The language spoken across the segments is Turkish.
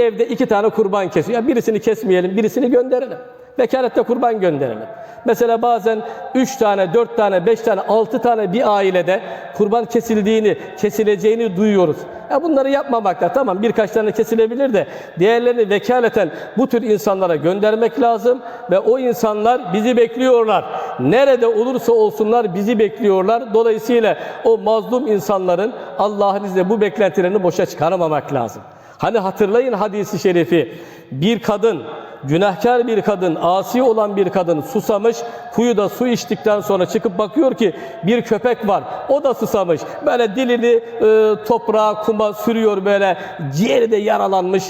Evde iki tane kurban kesiyor. Ya birisini kesmeyelim, birisini gönderelim. Vekalette kurban gönderelim. Mesela bazen üç tane, dört tane, beş tane, altı tane bir ailede kurban kesildiğini, kesileceğini duyuyoruz. Ya bunları yapmamakla tamam birkaç tane kesilebilir de diğerlerini vekaleten bu tür insanlara göndermek lazım ve o insanlar bizi bekliyorlar. Nerede olursa olsunlar bizi bekliyorlar. Dolayısıyla o mazlum insanların Allah'ın izniyle bu beklentilerini boşa çıkarmamak lazım. Hani hatırlayın hadisi şerifi. Bir kadın Günahkar bir kadın, asi olan bir kadın susamış, kuyuda su içtikten sonra çıkıp bakıyor ki bir köpek var. O da susamış. Böyle dilini e, toprağa, kuma sürüyor böyle. Ciğeri de yaralanmış.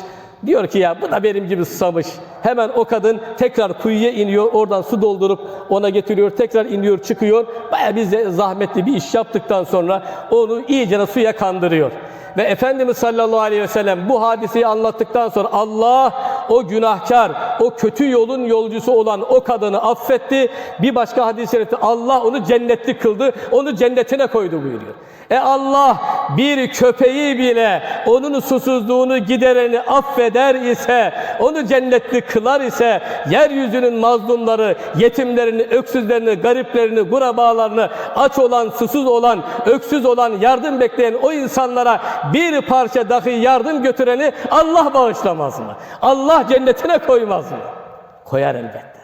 Diyor ki ya bu da benim gibi susamış. Hemen o kadın tekrar kuyuya iniyor. Oradan su doldurup ona getiriyor. Tekrar iniyor, çıkıyor. Baya bize zahmetli bir iş yaptıktan sonra onu iyice suya kandırıyor. Ve Efendimiz sallallahu aleyhi ve sellem bu hadiseyi anlattıktan sonra Allah o günahkar, o kötü yolun yolcusu olan o kadını affetti. Bir başka hadis-i şerifte Allah onu cennetlik kıldı, onu cennetine koydu buyuruyor. E Allah bir köpeği bile onun susuzluğunu gidereni affeder ise, onu cennetlik kılar ise, yeryüzünün mazlumları, yetimlerini, öksüzlerini, gariplerini, gurabalarını, aç olan, susuz olan, öksüz olan, yardım bekleyen o insanlara bir parça dahi yardım götüreni Allah bağışlamaz mı? Allah cennetine koymaz mı? Koyar elbette.